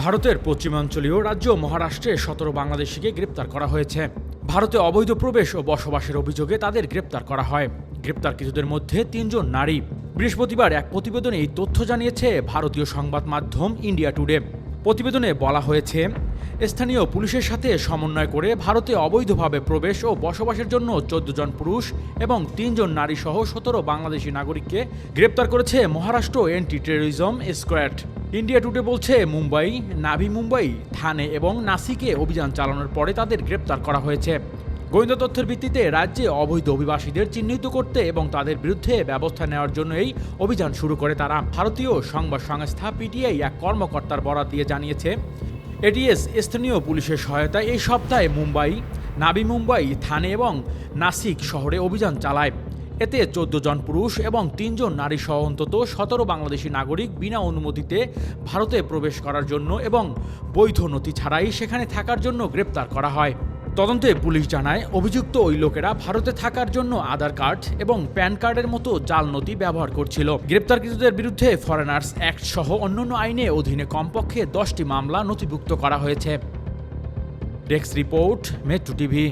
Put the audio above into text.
ভারতের পশ্চিমাঞ্চলীয় রাজ্য মহারাষ্ট্রে সতেরো বাংলাদেশিকে গ্রেপ্তার করা হয়েছে। ভারতে অবৈধ প্রবেশ ও বসবাসের অভিযোগে তাদের গ্রেপ্তার করা হয়। গ্রেপ্তারকৃতদের মধ্যে তিনজন নারী। বৃহস্পতিবার এক প্রতিবেদনে এই তথ্য জানিয়েছে ভারতীয় সংবাদ মাধ্যম ইন্ডিয়া টুডে। প্রতিবেদনে বলা হয়েছে, স্থানীয় পুলিশের সাথে সমন্বয় করে ভারতে অবৈধভাবে প্রবেশ ও বসবাসের জন্য চোদ্দ জন পুরুষ এবং তিনজন নারী সহ সতেরো বাংলাদেশি নাগরিককে গ্রেপ্তার করেছে Maharashtra anti terrorism squad. India Today বলছে, মুম্বাই, নাভি মুম্বাই, থানে এবং নাসিকে অভিযান চালানোর পরে তাদের গ্রেপ্তার করা হয়েছে। গোয়েন্দা তথ্যের ভিত্তিতে রাজ্যে অবৈধ অভিবাসীদের চিহ্নিত করতে এবং তাদের বিরুদ্ধে ব্যবস্থা নেওয়ার জন্য এই অভিযান শুরু করে তারা। ভারতীয় সংবাদ সংস্থা পিটিআই এক কর্মকর্তার বরাত দিয়ে জানিয়েছে, এটিএস স্থানীয় পুলিশের সহায়তায় এই সপ্তাহে মুম্বাই নাবি মুম্বাই, থানে এবং নাসিক শহরে অভিযান চালায়। এতে চোদ্দ জন পুরুষ এবং তিনজন নারী সহ অন্তত সতেরো বাংলাদেশি নাগরিক বিনা অনুমতিতে ভারতে প্রবেশ করার জন্য এবং বৈধ নথি ছাড়াই সেখানে থাকার জন্য গ্রেপ্তার করা হয়। তদন্তে পুলিশ জানায়, অভিযুক্ত ওই লোকেরা ভারতে থাকার জন্য আধার কার্ড এবং প্যান কার্ডের মতো জাল নথি ব্যবহার করছিল। গ্রেপ্তারকৃতদের বিরুদ্ধে ফরেনার্স অ্যাক্ট সহ অন্যান্য আইনে অধীনে কমপক্ষে দশটি মামলা নথিভুক্ত করা হয়েছে। Desk report, metro TV.